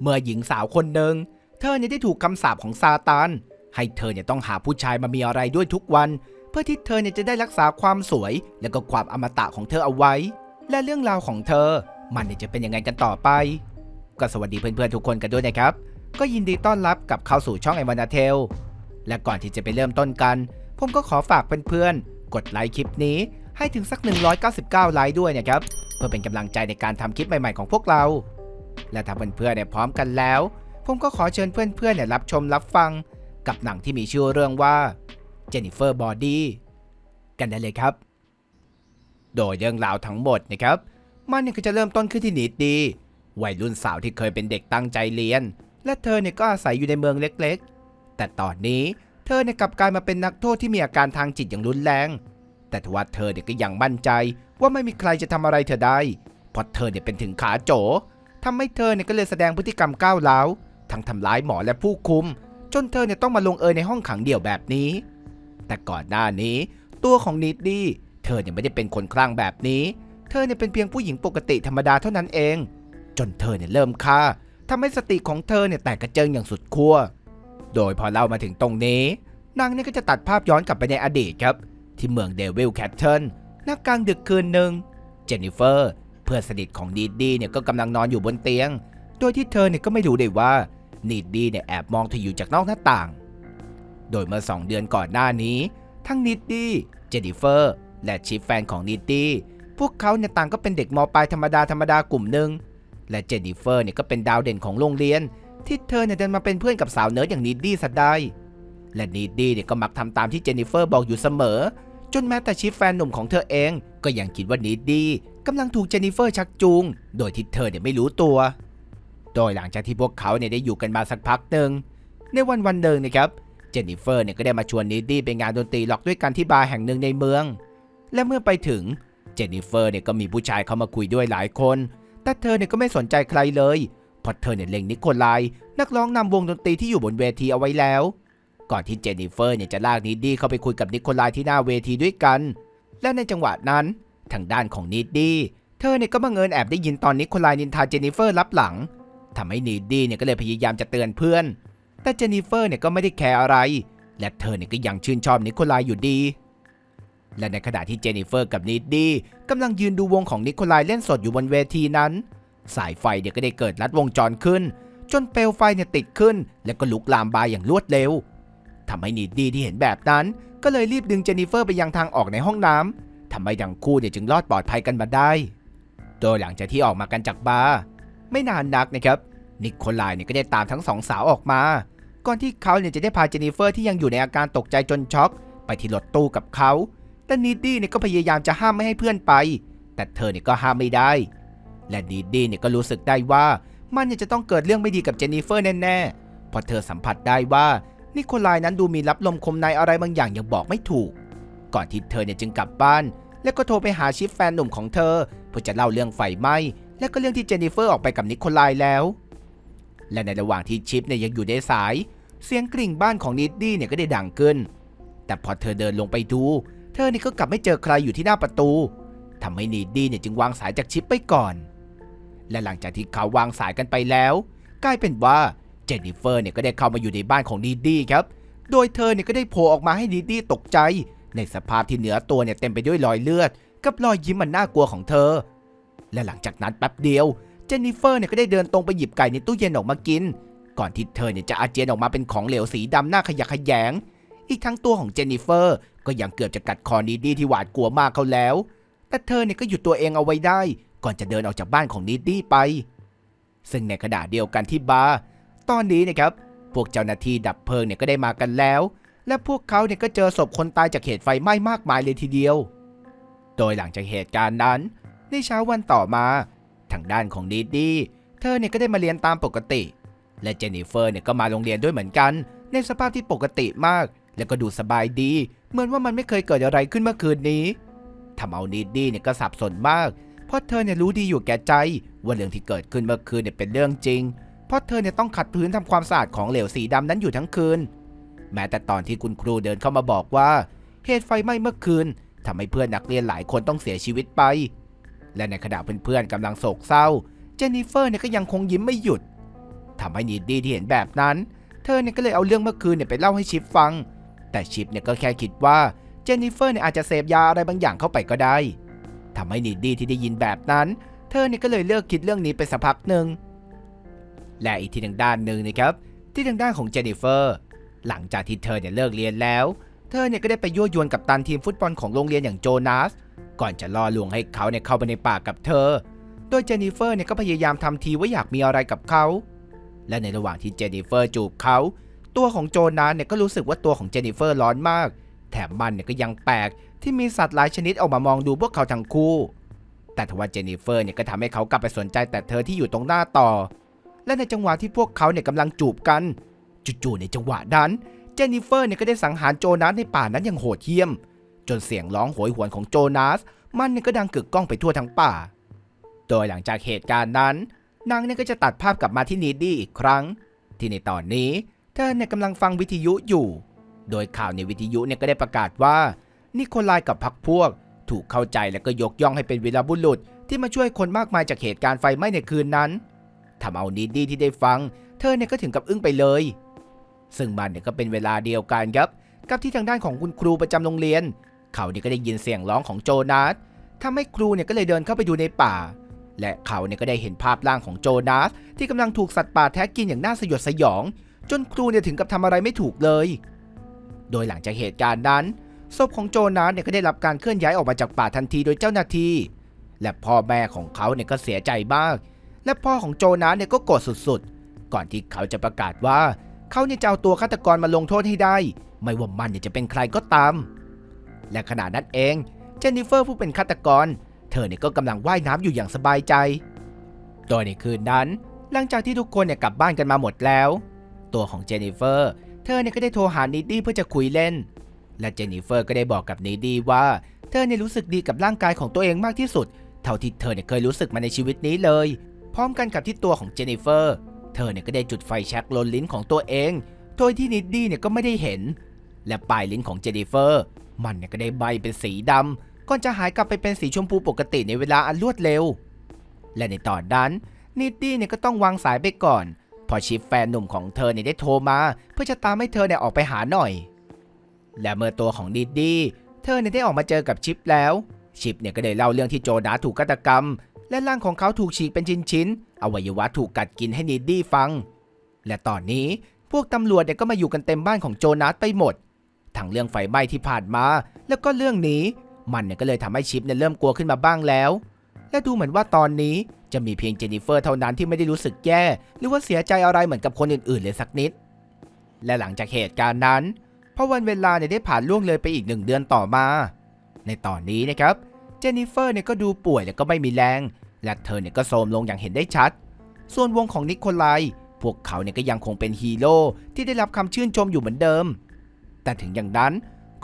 เมื่อหญิงสาวคนหนึ่งเธอเนี่ยได้ถูกคำสาปของซาตาน ให้เธอเนี่ยต้องหาผู้ชายมามีอะไรด้วยทุกวัน เพื่อที่เธอเนี่ยจะได้รักษาความสวย และก็ความอมตะของเธอเอาไว้ และเรื่องราวของเธอ มันเนี่ยจะเป็นยังไงกันต่อไป ก็สวัสดีเพื่อนๆทุกคนกันด้วยนะครับ ก็ยินดีต้อนรับกับเข้าสู่ช่องไอวานาเทล และก่อนที่จะไปเริ่มต้นกัน ผมก็ขอฝากเพื่อนๆกดไลค์คลิปนี้ให้ถึงสัก 199 ไลค์ด้วยนะครับ เพื่อเป็นกำลังใจในการทำคลิปใหม่ๆของพวกเรา และถ้าเพื่อนๆเนี่ยพร้อมกันแล้ว ผมก็ขอเชิญเพื่อนๆเนี่ยรับชมรับฟัง กับหนังที่มีชื่อเรื่องว่า Jennifer Body กันได้เลยครับ โดยเรื่องราวทั้งหมดนะครับ มันเนี่ยก็จะเริ่มต้นขึ้นที่นิดดี วัยรุ่นสาวที่เคยเป็นเด็กตั้งใจเรียน และเธอเนี่ยก็อาศัยอยู่ในเมืองเล็กๆ แต่ตอนนี้เธอเนี่ยกลับกลายมาเป็นนักโทษที่มีอาการทางจิตอย่างรุนแรง แต่ทว่าเธอเนี่ยก็ยังมั่นใจว่าไม่มีใครจะทำอะไรเธอได้เพราะเธอเนี่ยเป็นถึงขาโจ ทำให้เธอเนี่ยก็เลยแสดงพฤติกรรมก้าวร้าวทั้งทำร้ายหมอและผู้คุม จนเธอเนี่ยต้องมาลงเอยในห้องขังเดี่ยวแบบนี้ แต่ก่อนหน้านี้ ตัวของนิดดี้เธอเนี่ยไม่ได้เป็นคนคลั่งแบบนี้ เธอเนี่ยเป็นเพียงผู้หญิงปกติธรรมดาเท่านั้นเอง จนเธอเนี่ยเริ่มฆ่าทำให้สติของเธอเนี่ยแตกกระเจิงอย่างสุดขั้ว โดยพอเล่ามาถึงตรงนี้นางเนี่ยก็จะตัดภาพย้อนกลับไปในอดีตครับ ที่เมืองเดวิลแคทเทิลนักกลางดึกคืนหนึ่งเจนนิเฟอร์ พื่อนสนิทของนีดดี้เนี่ยก็กำลังนอนอยู่บนเตียง โดยที่เธอเนี่ยก็ไม่รู้เลยว่านีดดี้เนี่ยแอบมองเธออยู่จากนอกหน้าต่าง โดยเมื่อสองเดือนก่อนหน้านี้ ทั้งนิดดี้เจนนิเฟอร์ และชิฟแฟนของนิดดี้พวกเขาเนี่ยต่างก็เป็นเด็กมปลายธรรมดาธรรมดากลุ่มหนึ่งและเจนนิเฟอร์เนี่ยก็เป็นดาวเด่นของโรงเรียน ที่เธอเนี่ยเดินมาเป็นเพื่อนกับสาวเนิร์ดอย่างนิดดี้ซะได้และนิดดี้เนี่ยก็มักทำตามที่เจนนิเฟอร์บอกอยู่เสมอ จนแม้แต่ชิฟแฟนหนุ่มของเธอเอง ก็ยังคิดว่านิดดี้ กำลังถูกเจนนิเฟอร์ชักจูง โดยที่เธอเนี่ยไม่รู้ตัว โดยหลังจากที่พวกเขาเนี่ยได้อยู่กันมาสักพักหนึ่งในวันวันหนึ่งนะครับ เจนนิเฟอร์เนี่ยก็ได้มาชวนนิดดี้ไปงานดนตรีล็อกด้วยกันที่บาร์แห่งหนึ่งในเมือง และเมื่อไปถึงเจนนิเฟอร์เนี่ยก็มีผู้ชายเข้ามาคุยด้วยหลายคน แต่เธอเนี่ยก็ไม่สนใจใครเลยเพราะเธอเนี่ยเล็งนิโคลายนักร้องนำวงดนตรีที่อยู่บนเวทีเอาไว้แล้ว ก่อนที่เจนนิเฟอร์เนี่ยจะลากนิดดี้เข้าไปคุยกับนิโคลายที่หน้าเวทีด้วยกัน และในจังหวะนั้น ทางด้านของนิดดี้เธอเนี่ยก็บังเอิญแอบได้ยินตอนนิโคลายนินทาเจนนิเฟอร์รับหลังทำให้นิดดี้เนี่ยก็เลยพยายามจะเตือนเพื่อน แต่เจนนิเฟอร์เนี่ยก็ไม่ได้แคร์อะไร และเธอเนี่ยก็ยังชื่นชอบนิโคลายอยู่ดี และในขณะที่เจนนิเฟอร์กับนิดดี้กำลังยืนดูวงของนิโคลายเล่นสดอยู่บนเวทีนั้น สายไฟเนี่ยก็ได้เกิดลัดวงจรขึ้น จนเปลวไฟเนี่ยติดขึ้น และก็ลุกลามบายอย่างรวดเร็วทำให้นิดดี้ที่เห็นแบบนั้น ก็เลยรีบดึงเจนนิเฟอร์ไปยังทางออกในห้องน้ำ ทำให้ทั้งคู่เนี่ยจึงรอดปลอดภัยกันมาได้ โดยหลังจากที่ออกมากันจากบาร์ไม่นานนักนะครับ นิโคลายเนี่ยก็ได้ตามทั้งสองสาวออกมา ก่อนที่เขาเนี่ยจะได้พาเจนนิเฟอร์ที่ยังอยู่ในอาการตกใจจนช็อก ไปที่รถตู้กับเขา แต่นิดดี้เนี่ยก็พยายามจะห้ามไม่ให้เพื่อนไป แต่เธอเนี่ยก็ห้ามไม่ได้ และนิดดี้เนี่ยก็รู้สึกได้ว่ามันเนี่ยจะต้องเกิดเรื่องไม่ดีกับเจนนิเฟอร์แน่ๆเพราะเธอสัมผัสได้ว่านิโคลายนั้นดูมีรับลมคมในอะไรบางอย่างยังบอกไม่ถูก ก่อนที่เธอเนี่ยจึงกลับบ้าน แล้วก็โทรไปหาชิฟแฟนหนุ่มของเธอ เพื่อจะเล่าเรื่องไฟไหม้และก็เรื่องที่เจนนิเฟอร์ออกไปกับนิโคลายแล้ว และในระหว่างที่ชิปเนี่ยยังอยู่ในสาย เสียงกริ่งบ้านของนิดดี้เนี่ยก็ได้ดังขึ้น แต่พอเธอเดินลงไปดู เธอนี่ก็กลับไม่เจอใครอยู่ที่หน้าประตูทำให้นิดดี้เนี่ยจึงวางสายจากชิปไปก่อน และหลังจากที่เขาวางสายกันไปแล้ว กลายเป็นว่าเจนนิเฟอร์เนี่ยก็ได้เข้ามาอยู่ในบ้านของนิดดี้ครับ โดยเธอเนี่ยก็ได้โผล่ออกมาให้นิดดี้ตกใจ ในสภาพที่เหนือตัวเนี่ยเต็มไปด้วยรอยเลือด กับรอยยิ้มมันน่ากลัวของเธอ และหลังจากนั้นแป๊บเดียวเจนนิเฟอร์เนี่ยก็ได้เดินตรงไปหยิบไก่ในตู้เย็นออกมากิน ก่อนที่เธอเนี่ยจะอาเจียนออกมาเป็นของเหลวสีดำหน้าขยะแขยง อีกทั้งตัวของเจนนิเฟอร์ ก็ยังเกือบจะกัดคอนีดดี้ที่หวาดกลัวมากเขาแล้ว แต่เธอเนี่ยก็หยุดตัวเองเอาไว้ได้ ก่อนจะเดินออกจากบ้านของนีดดี้ไป ซึ่งในขณะเดียวกันที่บาร์ตอนนี้นะครับพวกเจ้าหน้าที่ดับเพลิงเนี่ยก็ได้มากันแล้ว และพวกเขาเนี่ยก็เจอศพคนตายจากเหตุไฟไหม้มากมายเลยทีเดียว โดยหลังจากเหตุการณ์นั้น ในเช้าวันต่อมา ทางด้านของนีดดี้เธอเนี่ยก็ได้มาเรียนตามปกติ และเจนนิเฟอร์เนี่ยก็มาโรงเรียนด้วยเหมือนกัน ในสภาพที่ปกติมาก และก็ดูสบายดี เหมือนว่ามันไม่เคยเกิดอะไรขึ้นเมื่อคืนนี้ทำเอานีดดี้เนี่ยก็สับสนมาก เพราะเธอเนี่ยรู้ดีอยู่แก่ใจ ว่าเรื่องที่เกิดขึ้นเมื่อคืนเนี่ยเป็นเรื่องจริง เพราะเธอเนี่ยต้องขัดพื้นทำความสะอาดของเหลวสีดำนั้นอยู่ทั้งคืน แม้แต่ตอนที่คุณครูเดินเข้ามาบอกว่า เหตุไฟไหม้เมื่อคืนทำให้เพื่อนนักเรียนหลายคนต้องเสียชีวิตไป และในขณะเพื่อนๆกำลังโศกเศร้า เจนนิเฟอร์เนี่ยก็ยังคงยิ้มไม่หยุดทำให้นีดดี้ที่เห็นแบบนั้น เธอเนี่ยก็เลยเอาเรื่องเมื่อคืนเนี่ยไปเล่าให้ชิปฟัง แต่ชิปเนี่ยก็แค่คิดว่าเจนนิเฟอร์เนี่ยอาจจะเสพยาอะไรบางอย่างเข้าไปก็ได้ทำให้นีดดี้ที่ได้ยินแบบนั้น เธอเนี่ยก็เลยเลิกคิดเรื่องนี้ไปสักพักหนึ่งและอีกที่ทางด้านหนึ่งนะครับ ที่ทางด้านของเจนนิเฟอร์ หลังจากที่เธอเนี่ยเลิกเรียนแล้ว เธอเนี่ยก็ได้ไปยั่วยวนกับตันทีมฟุตบอลของโรงเรียนอย่างโจนาส ก่อนจะล่อลวงให้เขาเนี่ยเข้าไปในป่ากับเธอ โดยเจนนิเฟอร์เนี่ยก็พยายามทำทีว่าอยากมีอะไรกับเขา และในระหว่างที่เจนนิเฟอร์จูบเขา ตัวของโจนาสเนี่ยก็รู้สึกว่าตัวของเจนนิเฟอร์ร้อนมาก แถมมันเนี่ยก็ยังแปลกที่มีสัตว์หลายชนิดออกมามองดูพวกเขาทั้งคู่ แต่ทว่าเจนนิเฟอร์เนี่ยก็ทำให้เขากลับไปสนใจแต่เธอที่อยู่ตรงหน้าต่อ และในจังหวะที่พวกเขาเนี่ยกำลังจูบกัน จู่ๆในจังหวะนั้นเจนนิเฟอร์เนี่ยก็ได้สังหารโจนาสในป่านั้นอย่างโหดเหี้ยม จนเสียงร้องโหยหวนของโจนาส มันเนี่ยก็ดังกึกก้องไปทั่วทั้งป่า โดยหลังจากเหตุการณ์นั้น นางเนี่ยก็จะตัดภาพกลับมาที่นีดดี้อีกครั้ง ที่ในตอนนี้เธอเนี่ยกำลังฟังวิทยุอยู่ โดยข่าวในวิทยุเนี่ยก็ได้ประกาศว่านิโคลายกับพรรคพวก ถูกเข้าใจและก็ยกย่องให้เป็นวีรบุรุษที่มาช่วยคนมากมายจากเหตุการณ์ไฟไหม้ในคืนนั้นทำเอานีดดี้ที่ได้ฟัง เธอเนี่ยก็ถึงกับอึ้งไปเลย ซึ่งมันเนี่ยก็เป็นเวลาเดียวกันครับ กับที่ทางด้านของคุณครูประจำโรงเรียน เขาเนี่ยก็ได้ยินเสียงร้องของโจนาสทำให้ครูเนี่ยก็เลยเดินเข้าไปดูในป่า และเขาเนี่ยก็ได้เห็นภาพร่างของโจนาสที่กำลังถูกสัตว์ป่าแท้กินอย่างน่าสยดสยอง จนครูเนี่ยถึงกับทำอะไรไม่ถูกเลย โดยหลังจากเหตุการณ์นั้นศพของโจนาสเนี่ยก็ได้รับการเคลื่อนย้ายออกมาจากป่าทันทีโดยเจ้าหน้าที่ และพ่อแม่ของเขาเนี่ยก็เสียใจมาก และพ่อของโจนาสเนี่ยก็โกรธสุดๆ ก่อนที่เขาจะประกาศว่า เขาเนี่ยจะเอาตัวฆาตกรมาลงโทษให้ได้ ไม่ว่ามันเนี่ยจะเป็นใครก็ตาม และขณะนั้นเองเจนนิเฟอร์ผู้เป็นฆาตกร เธอเนี่ยก็กำลังว่ายน้ำอยู่อย่างสบายใจ โดยในคืนนั้น หลังจากที่ทุกคนเนี่ยกลับบ้านกันมาหมดแล้ว ตัวของเจนนิเฟอร์ เธอเนี่ยก็ได้โทรหานิดดี้เพื่อจะคุยเล่น และเจนนิเฟอร์ก็ได้บอกกับนิดดี้ว่า เธอเนี่ยรู้สึกดีกับร่างกายของตัวเองมากที่สุด เท่าที่เธอเนี่ยเคยรู้สึกมาในชีวิตนี้เลย พร้อมกันกับที่ตัวของเจนนิเฟอร์ เธอเนี่ยก็ได้จุดไฟแช็กลนลิ้นของตัวเอง โดยที่นิดดี้เนี่ยก็ไม่ได้เห็น และปลายลิ้นของเจนิเฟอร์ มันเนี่ยก็ได้ใบเป็นสีดำก่อนจะหายกลับไปเป็นสีชมพูปกติในเวลาอันรวดเร็ว และในตอนนั้นนิดดี้เนี่ยก็ต้องวางสายไปก่อน พอชิฟแฟนหนุ่มของเธอเนี่ยได้โทรมา เพื่อจะตามให้เธอเนี่ยออกไปหาหน่อย และเมื่อตัวของนิดดี้เธอเนี่ยได้ออกมาเจอกับชิปแล้ว ชิปเนี่ยก็ได้เล่าเรื่องที่โจนาถูกฆาตกรรม และร่างของเขาถูกฉีกเป็นชิ้นๆ อวัยวะถูกกัดกินให้นิดดี้ฟัง และตอนนี้พวกตำรวจเนี่ยก็มาอยู่กันเต็มบ้านของโจนาสไปหมด ทั้งเรื่องไฟไหม้ที่ผ่านมา แล้วก็เรื่องนี้ มันเนี่ยก็เลยทำให้ชิปเนี่ยเริ่มกลัวขึ้นมาบ้างแล้ว และดูเหมือนว่าตอนนี้จะมีเพียงเจนนิเฟอร์เท่านั้นที่ไม่ได้รู้สึกแย่ หรือว่าเสียใจอะไรเหมือนกับคนอื่นๆ เลยสักนิด และหลังจากเหตุการณ์นั้นพอวันเวลาเนี่ยได้ผ่านล่วงเลยไปอีกหนึ่งเดือนต่อมา ในตอนนี้นะครับ เจนนิเฟอร์เนี่ยก็ดูป่วยและก็ไม่มีแรง และเธอเนี่ยก็โทรมลงอย่างเห็นได้ชัด ส่วนวงของนิโคลายพวกเขาเนี่ยก็ยังคงเป็นฮีโร่ที่ได้รับคำชื่นชมอยู่เหมือนเดิม แต่ถึงอย่างนั้น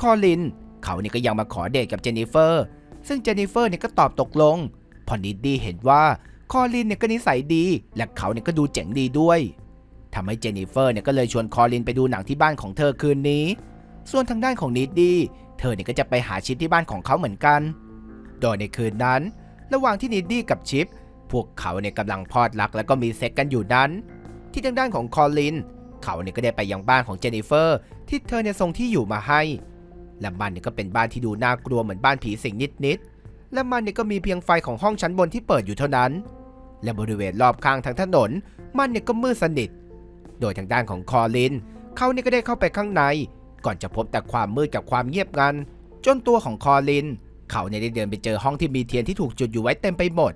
คอลิน เขาเนี่ยก็ยังมาขอเดทกับเจนนิเฟอร์ ซึ่งเจนนิเฟอร์เนี่ยก็ตอบตกลง พอนิดดี้เห็นว่าคอลินเนี่ยก็นิสัยดี และเขาเนี่ยก็ดูเจ๋งดีด้วยทำให้เจนนิเฟอร์เนี่ยก็เลยชวนคอลินไปดูหนังที่บ้านของเธอคืนนี้ ส่วนทางด้านของนิดดี้ เธอเนี่ยก็จะไปหาชิปที่บ้านของเขาเหมือนกัน โดยในคืนนั้น ระหว่างที่นิดดี้กับชิป พวกเขาเนี่ยกำลังพอดรักแล้วก็มีเซ็กกันอยู่นั้น ที่ทางด้านของคอลิน เขาเนี่ยก็ได้ไปยังบ้านของเจนนิเฟอร์ ที่เธอเนี่ยส่งที่อยู่มาให้ และมันเนี่ยก็เป็นบ้านที่ดูน่ากลัวเหมือนบ้านผีสิงนิดๆ และมันเนี่ยก็มีเพียงไฟของห้องชั้นบนที่เปิดอยู่เท่านั้น และบริเวณรอบข้างทางถนน มันเนี่ยก็มืดสนิท โดยทางด้านของคอลิน เขาเนี่ยก็ได้เข้าไปข้างใน ก่อนจะพบแต่ความมืดกับความเงียบงันจนตัวของคอลิน เขาเนี่ยได้เดินไปเจอห้องที่มีเทียนที่ถูกจุดอยู่ไว้เต็มไปหมด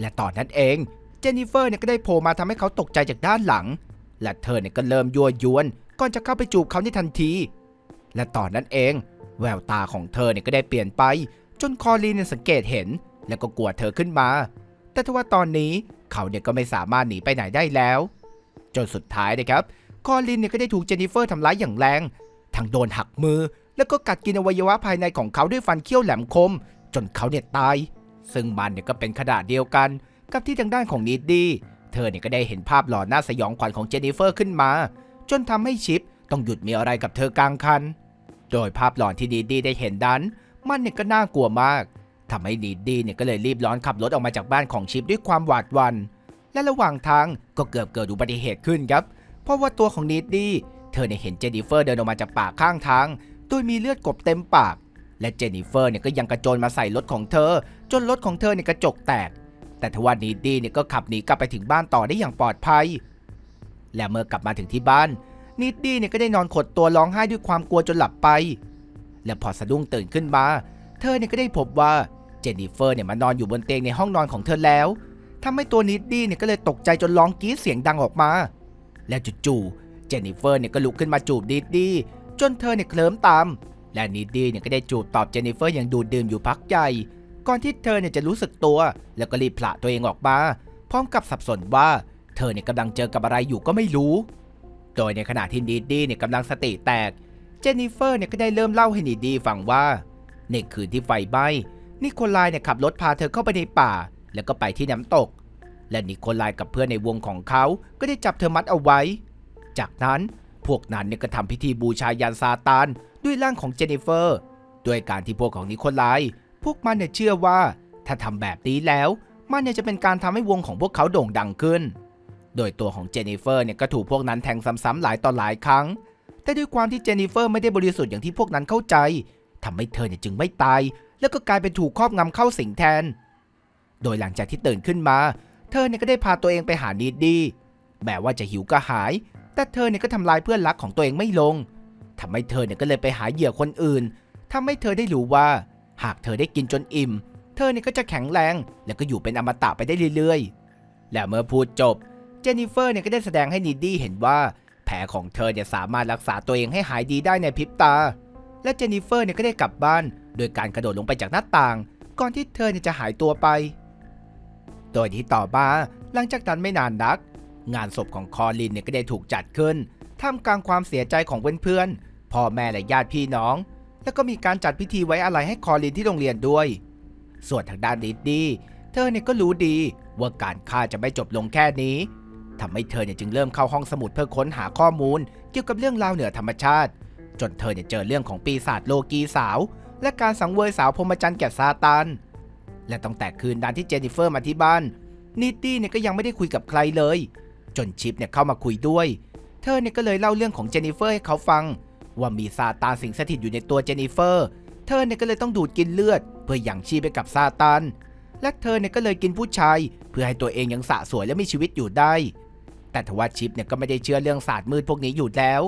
และตอนนั้นเองเจนนิเฟอร์เนี่ยก็ได้โผล่มาทำให้เขาตกใจจากด้านหลัง และเธอเนี่ยก็เริ่มยั่วยวนก่อนจะเข้าไปจูบเขาในทันที และตอนนั้นเอง แววตาของเธอเนี่ยก็ได้เปลี่ยนไป จนคอลีนเนี่ยสังเกตเห็น แล้วก็กลัวเธอขึ้นมา แต่ทว่าตอนนี้เขาเนี่ยก็ไม่สามารถหนีไปไหนได้แล้ว จนสุดท้ายนะครับ คอลินเนี่ยก็ได้ถูกเจนนิเฟอร์ทำร้ายอย่างแรง ทั้งโดนหักมือ แล้วก็กัดกินอวัยวะภายในของเขาด้วยฟันเขี้ยวแหลมคม จนเขาเนี่ยตาย ซึ่งมันเนี่ยก็เป็นขนาดเดียวกัน กับที่ทางด้านของนิดดี้เธอเนี่ยก็ได้เห็นภาพหลอนน่าสยองขวัญของเจนนิเฟอร์ขึ้นมา จนทำให้ชิปต้องหยุดมีอะไรกับเธอกลางคัน โดยภาพหลอนที่นิดดี้ได้เห็นนั้น มันเนี่ยก็น่ากลัวมากทำให้นิดดี้เนี่ยก็เลยรีบร้อนขับรถออกมาจากบ้านของชิปด้วยความหวาดหวัน่นและระหว่างทางก็เกือบเกิดอุบัติเหตุขึ้นครับ เพราะว่าตัวของนิดดี้เธอเนี่ยเห็นเจนนิเฟอร์เดินออกมาจากป่าข้างทาง โดยมีเลือดกบเต็มปาก และเจนนิเฟอร์เนี่ยก็ยังกระโจนมาใส่รถของเธอ จนรถของเธอเนี่ยกระจกแตก แต่ทว่านิดดี้เนี่ยก็ขับหนีกลับไปถึงบ้านต่อได้อย่างปลอดภัย และเมื่อกลับมาถึงที่บ้านนิดดี้เนี่ยก็ได้นอนขดตัวร้องไห้ด้วยความกลัวจนหลับไป และพอสะดุ้งตื่นขึ้นมา เธอเนี่ยก็ได้พบว่าเจนนิเฟอร์เนี่ยมานอนอยู่บนเตียงในห้องนอนของเธอแล้วทำให้ตัวนิดดี้เนี่ยก็เลยตกใจจนร้องกรี๊ดเสียงดังออกมา และจู่ๆเจนนิเฟอร์เนี่ยก็ลุกขึ้นมาจูบนิดดี้ จนเธอเนี่ยเคลิ้มตาม และนิดดี้เนี่ยก็ได้จูบตอบเจนนิเฟอร์อย่างดูดดื่มอยู่พักใหญ่ ก่อนที่เธอเนี่ยจะรู้สึกตัว แล้วก็รีบผละตัวเองออกมา พร้อมกับสับสนว่าเธอเนี่ยกำลังเจอกับอะไรอยู่ก็ไม่รู้ โดยในขณะที่นิดดี้เนี่ยกำลังสติแตก เจนนิเฟอร์เนี่ยก็ได้เริ่มเล่าให้นิดดี้ฟังว่าในคืนที่ไฟไหม้นิโคลายเนี่ยขับรถพาเธอเข้าไปในป่า แล้วก็ไปที่น้ำตก และนิโคลายกับเพื่อนในวงของเขาก็ได้จับเธอมัดเอาไว้ จากนั้น พวกนั้นเนี่ยก็ทำพิธีบูชายันซาตานด้วยร่างของเจนนิเฟอร์ ด้วยการที่พวกของนิโคลายพวกมันเนี่ยเชื่อว่า ถ้าทำแบบนี้แล้ว มันเนี่ยจะเป็นการทำให้วงของพวกเขาโด่งดังขึ้น โดยตัวของเจนนิเฟอร์เนี่ยก็ถูกพวกนั้นแทงซ้ำๆหลายต่อหลายครั้ง แต่ด้วยความที่เจนนิเฟอร์ไม่ได้บริสุทธิ์อย่างที่พวกนั้นเข้าใจทำให้เธอเนี่ยจึงไม่ตาย แล้วก็กลายเป็นถูกครอบงำเข้าสิงแทน โดยหลังจากที่ตื่นขึ้นมา เธอเนี่ยก็ได้พาตัวเองไปหานีดดี้แม้ว่าจะหิวกระหาย แต่เธอเนี่ยก็ทำลายเพื่อนรักของตัวเองไม่ลงทำให้เธอเนี่ยก็เลยไปหาเหยื่อคนอื่นทำให้เธอได้รู้ว่า หากเธอได้กินจนอิ่ม เธอเนี่ยก็จะแข็งแรง แล้วก็อยู่เป็นอมตะไปได้เรื่อยๆ และเมื่อพูดจบ เจนนิเฟอร์เนี่ยก็ได้แสดงให้นีดดี้เห็นว่า แผลของเธอเนี่ยสามารถรักษาตัวเองให้หายดีได้ในพริบตา และเจนนิเฟอร์เนี่ยก็ได้กลับบ้าน โดยการกระโดดลงไปจากหน้าต่าง ก่อนที่เธอเนี่ยจะหายตัวไป โดยที่ต่อมาหลังจากนั้นไม่นานนัก งานศพของคอลินเนี่ยก็ได้ถูกจัดขึ้นท่ามกลางความเสียใจของเพื่อนๆพ่อแม่และญาติพี่น้อง แล้วก็มีการจัดพิธีไว้อะไรให้คอลินที่โรงเรียนด้วย ส่วนทางด้านดิดดี้เธอเนี่ยก็รู้ดีว่าการฆ่าจะไม่จบลงแค่นี้ทำให้เธอเนี่ยจึงเริ่มเข้าห้องสมุดเพื่อค้นหาข้อมูล เกี่ยวกับเรื่องราวเหนือธรรมชาติ จนเธอเนี่ยเจอเรื่องของปีศาจโลกีสาว และการสังเวยสาวพรหมจรรย์แก่ซาตานและตั้งแต่คืนนั้นที่เจนนิเฟอร์มาที่บ้านนิตตี้เนี่ยก็ยังไม่ได้คุยกับใครเลย จนชิปเนี่ยเข้ามาคุยด้วย เธอเนี่ยก็เลยเล่าเรื่องของเจนนิเฟอร์ให้เขาฟัง ว่ามีซาตานสิงสถิตอยู่ในตัวเจนนิเฟอร์ เธอเนี่ยก็เลยต้องดูดกินเลือด เพื่อหยั่งชีพไปกับซาตาน และเธอเนี่ยก็เลยกินผู้ชาย เพื่อให้ตัวเองยังสะสวยและมีชีวิตอยู่ได้ แต่ทว่าชิปเนี่ยก็ไม่ได้เชื่อเรื่องศาสตร์มืดพวกนี้อยู่แล้ว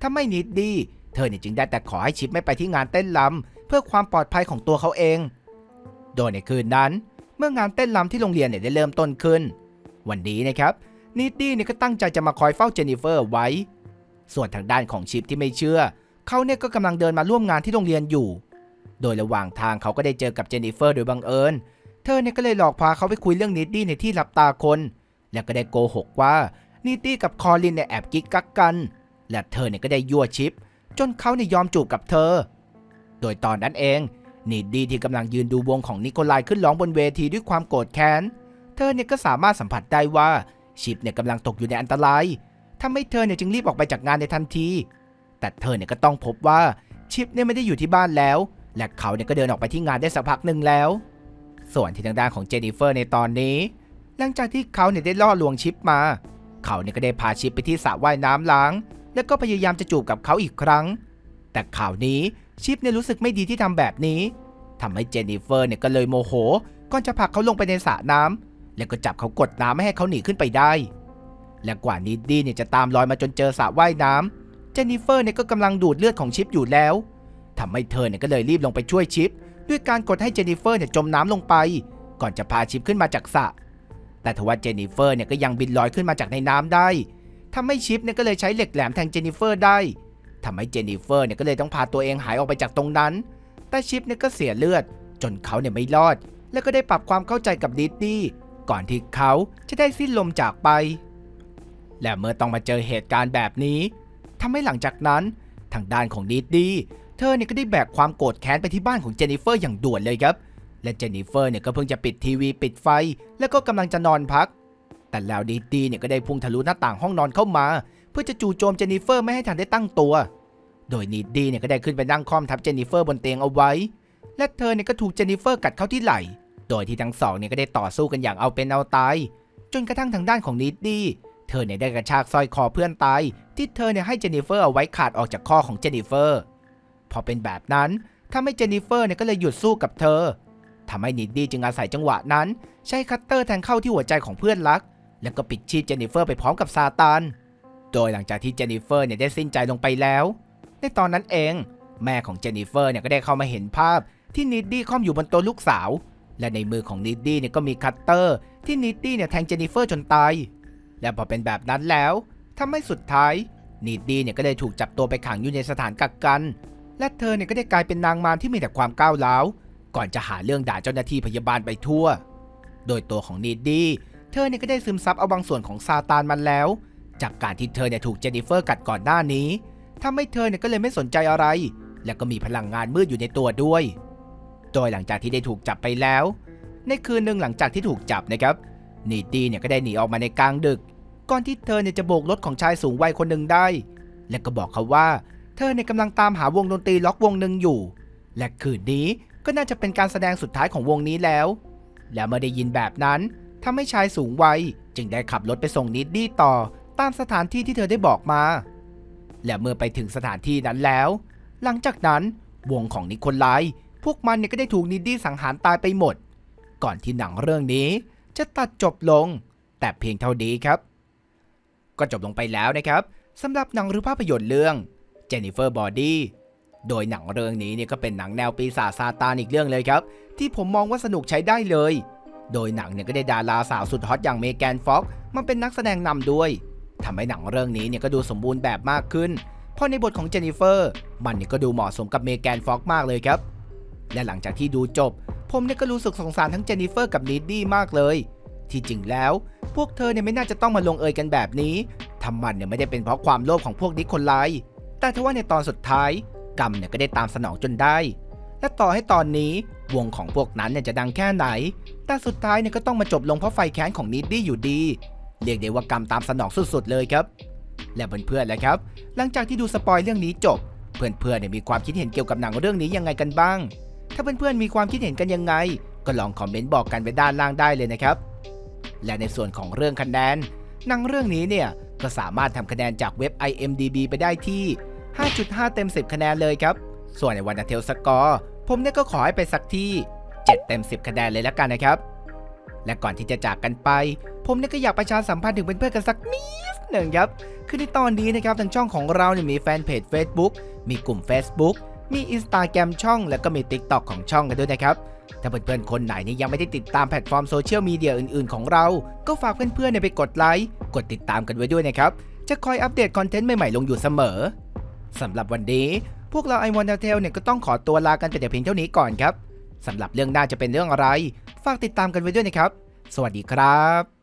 ถ้าไม่นิดดีเธอเนี่ยจึงได้แต่ขอให้ชิปไม่ไปที่งานเต้นรำเพื่อความปลอดภัยของตัวเขาเอง โดยในคืนนั้น เมื่องานเต้นรำที่โรงเรียนเนี่ยได้เริ่มต้นขึ้น วันนี้นะครับ นิดดี้เนี่ยก็ตั้งใจจะมาคอยเฝ้าเจนนิเฟอร์ไว้ ส่วนทางด้านของชิปที่ไม่เชื่อ เขาเนี่ยก็กำลังเดินมาร่วมงานที่โรงเรียนอยู่ โดยระหว่างทางเขาก็ได้เจอกับเจนนิเฟอร์โดยบังเอิญ เธอเนี่ยก็เลยหลอกพาเขาไปคุยเรื่องนิดดี้ในที่รับตาคน แล้วก็ได้โกหกว่านิดดี้กับคอลินเนี่ยแอบกิ๊กกักกัน และเธอเนี่ยก็ได้ยั่วชิป จนเขาเนี่ยยอมจูบกับเธอ โดยตอนนั้นเองนิดดี้ที่กำลังยืนดูวงของนิโคลายขึ้นร้องบนเวทีด้วยความโกรธแค้น เธอเนี่ยก็สามารถสัมผัสได้ว่า ชิปเนี่ยกำลังตกอยู่ในอันตรายทำให้เธอเนี่ยจึงรีบออกไปจากงานในทันที แต่เธอเนี่ยก็ต้องพบว่าชิปเนี่ยไม่ได้อยู่ที่บ้านแล้ว และเขาเนี่ยก็เดินออกไปที่งานได้สักพักหนึ่งแล้ว ส่วนที่ทางด้านของเจนนิเฟอร์ในตอนนี้ หลังจากที่เขาเนี่ยได้ล่อลวงชิปมา เขาเนี่ยก็ได้พาชิปไปที่สระว่ายน้ำล้าง แล้วก็พยายามจะจูบกับเขาอีกครั้ง แต่ข่าวนี้ชิปเนี่ยรู้สึกไม่ดีที่ทำแบบนี้ทำให้เจนนิเฟอร์เนี่ยก็เลยโมโหก่อนจะผลักเขาลงไปในสระน้ำ แล้วก็จับเขากดน้ำไม่ให้เขาหนีขึ้นไปได้ และกว่านิดดี้เนี่ยจะตามรอยมาจนเจอสระว่ายน้ำเจนนิเฟอร์เนี่ยก็กำลังดูดเลือดของชิปอยู่แล้วทำให้เธอเนี่ยก็เลยรีบลงไปช่วยชิป ด้วยการกดให้เจนนิเฟอร์เนี่ยจมน้ำลงไป ก่อนจะพาชิปขึ้นมาจากสระแต่ทว่าเจนนิเฟอร์เนี่ยก็ยังบินลอยขึ้นมาจากในน้ำได้ทำให้ชิปเนี่ยก็เลยใช้เหล็กแหลมแทงเจนนิเฟอร์ได้ทำให้เจนนิเฟอร์เนี่ยก็เลยต้องพาตัวเองหายออกไปจากตรงนั้น แต่ชิปเนี่ยก็เสียเลือด จนเขาเนี่ยไม่รอด แล้วก็ได้ปรับความเข้าใจกับดิดดี้ ก่อนที่เขาจะได้สิ้นลมจากไป และเมื่อต้องมาเจอเหตุการณ์แบบนี้ทำให้หลังจากนั้นทางด้านของดิดดี้เธอเนี่ยก็ได้แบกความโกรธแค้นไปที่บ้านของเจนนิเฟอร์อย่างด่วนเลยครับ และเจนนิเฟอร์เนี่ยก็เพิ่งจะปิดทีวีปิดไฟ แล้วก็กำลังจะนอนพัก แต่แล้วดิดดี้เนี่ยก็ได้พุ่งทะลุหน้าต่างห้องนอนเข้ามา เพื่อจะจู่โจมเจนนิเฟอร์ไม่ให้ทันได้ตั้งตัว โดยนิดดี้เนี่ยก็ได้ขึ้นไปนั่งคอมทับเจนนิเฟอร์บนเตียงเอาไว้ และเธอเนี่ยก็ถูกเจนนิเฟอร์กัดเข้าที่ไหล่ โดยที่ทั้งสองเนี่ยก็ได้ต่อสู้กันอย่างเอาเป็นเอาตาย จนกระทั่งทางด้านของนิดดี้เธอเนี่ยได้กระชากสร้อยคอเพื่อนตายที่เธอเนี่ยให้เจนนิเฟอร์เอาไว้ขาดออกจากข้อของเจนนิเฟอร์ พอเป็นแบบนั้นทำให้เจนนิเฟอร์เนี่ยก็เลยหยุดสู้กับเธอทำให้นิดดี้จึงอาศัยจังหวะนั้น ใช้คัตเตอร์แทงเข้าที่หัวใจของเพื่อนรัก แล้วก็ปิดชีพเจนนิเฟอร์ไปพร้อมกับซาตาน โดยหลังจากที่เจนนิเฟอร์เนี่ยได้สิ้นใจลงไปแล้ว ในตอนนั้นเอง แม่ของเจนนิเฟอร์เนี่ยก็ได้เข้ามาเห็นภาพที่นิดดี้ค่อมอยู่บนตัวลูกสาว และในมือของนิดดี้เนี่ยก็มีคัตเตอร์ที่นิดดี้เนี่ยแทงเจนนิเฟอร์จนตาย และพอเป็นแบบนั้นแล้วทำให้สุดท้ายนิดดี้เนี่ยก็ได้ถูกจับตัวไปขังอยู่ในสถานกักกัน และเธอเนี่ยก็ได้กลายเป็นนางมารที่มีแต่ความก้าวร้าวก่อนจะหาเรื่องด่าเจ้าหน้าที่พยาบาลไปทั่ว โดยตัวของนิดดี้เธอเนี่ยก็ได้ซึมซับเอาบางส่วนของซาตานมันแล้ว จากการที่เธอเนี่ยถูกเจนนิเฟอร์กัดก่อนหน้านี้ทำให้เธอเนี่ยก็เลยไม่สนใจอะไร และก็มีพลังงานมืดอยู่ในตัวด้วย โดยหลังจากที่ได้ถูกจับไปแล้ว ในคืนหนึ่งหลังจากที่ถูกจับนะครับนิดดี้เนี่ยก็ได้หนีออกมาในกลางดึก ก่อนที่เธอเนี่ยจะโบกรถของชายสูงวัยคนหนึ่งได้ และก็บอกเขาว่า เธอเนี่ยกำลังตามหาวงดนตรีล็อกวงหนึ่งอยู่ และคืนนี้ก็น่าจะเป็นการแสดงสุดท้ายของวงนี้แล้ว และเมื่อได้ยินแบบนั้นทำให้ชายสูงวัยจึงได้ขับรถไปส่งนิดดี้ต่อตามสถานที่ที่เธอได้บอกมา และเมื่อไปถึงสถานที่นั้นแล้ว หลังจากนั้นวงของนิโคลายพ วกมันเนี่ยก็ได้ถูกนิดดี้สังหารตายไปหมด ก่อนที่หนังเรื่องนี้จะตัดจบลง แต่เพียงเท่านี้ครับ ก็จบลงไปแล้วนะครับสำหรับหนังหรือภาพยนตร์เรื่อง Jennifer Body โดยหนังเรื่องนี้เนี่ยก็เป็นหนังแนวปีศาจซาตานอีกเรื่องเลยครับ ที่ผมมองว่าสนุกใช้ได้เลย โดยหนังเนี่ยก็ได้ดาราสาวสุดฮอตอย่างเมแกนฟ็อกมาเป็นนักแสดงนำด้วยทำให้หนังเรื่องนี้เนี่ยก็ดูสมบูรณ์แบบมากขึ้น เพราะในบทของเจนนิเฟอร์ มันเนี่ยก็ดูเหมาะสมกับเมแกนฟ็อกมากเลยครับ และหลังจากที่ดูจบ ผมเนี่ยก็รู้สึกสงสารทั้งเจนนิเฟอร์กับนิดดี้มากเลย ที่จริงแล้ว พวกเธอเนี่ยไม่น่าจะต้องมาลงเอยกันแบบนี้ทำมันเนี่ยไม่ได้เป็นเพราะความโลภของพวกนิโคลายแต่ทว่าในตอนสุดท้าย กรรมเนี่ยก็ได้ตามสนองจนได้ และต่อให้ตอนนี้วงของพวกนั้นเนี่ยจะดังแค่ไหน แต่สุดท้ายเนี่ยก็ต้องมาจบลงเพราะไฟแค้นของนิดดี้อยู่ดี เรียกได้ว่ากรรมตามสนองสุดๆเลยครับ และเพื่อนๆแหละครับ หลังจากที่ดูสปอยเรื่องนี้จบ เพื่อนๆเนี่ยมีความคิดเห็นเกี่ยวกับหนังเรื่องนี้ยังไงกันบ้าง ถ้าเพื่อนๆมีความคิดเห็นกันยังไง ก็ลองคอมเมนต์บอกกันไว้ด้านล่างได้เลยนะครับ และในส่วนของเรื่องคะแนนหนังเรื่องนี้เนี่ยก็สามารถทำคะแนนจากเว็บ IMDB ไปได้ที่ 5.5 เต็ม 10 คะแนนเลยครับ ส่วนในวันเทลสกอร์ผมเนี่ยก็ขอให้ไปสักที่ 7 เต็ม 10 คะแนนเลยแล้วกันนะครับ และก่อนที่จะจากกันไป ผมเนี่ยก็อยากประชาสัมพันธ์ถึงเพื่อนๆกันสักนิดหนึ่งครับ คือในตอนนี้นะครับทางช่องของเราเนี่ยมีแฟนเพจ Facebook มีกลุ่ม Facebook มี Instagram ช่อง แล้วก็มี TikTok ของช่องกันด้วยนะครับ ถ้าเพื่อนๆคนไหนนี่ยังไม่ได้ติดตามแพลตฟอร์มโซเชียลมีเดียอื่นๆของเรา ก็ฝากเพื่อนๆไปกดไลค์ กดติดตามกันไว้ด้วยนะครับ จะคอยอัปเดตคอนเทนต์ใหม่ๆลงอยู่เสมอสำหรับวันนี้พวกเราไอวอนเทลเนี่ยก็ต้องขอตัวลากันแต่เพียงเท่านี้ก่อนครับสำหรับเรื่องหน้าจะเป็นเรื่องอะไร ฝากติดตามกันไว้ด้วยนะครับ สวัสดีครับ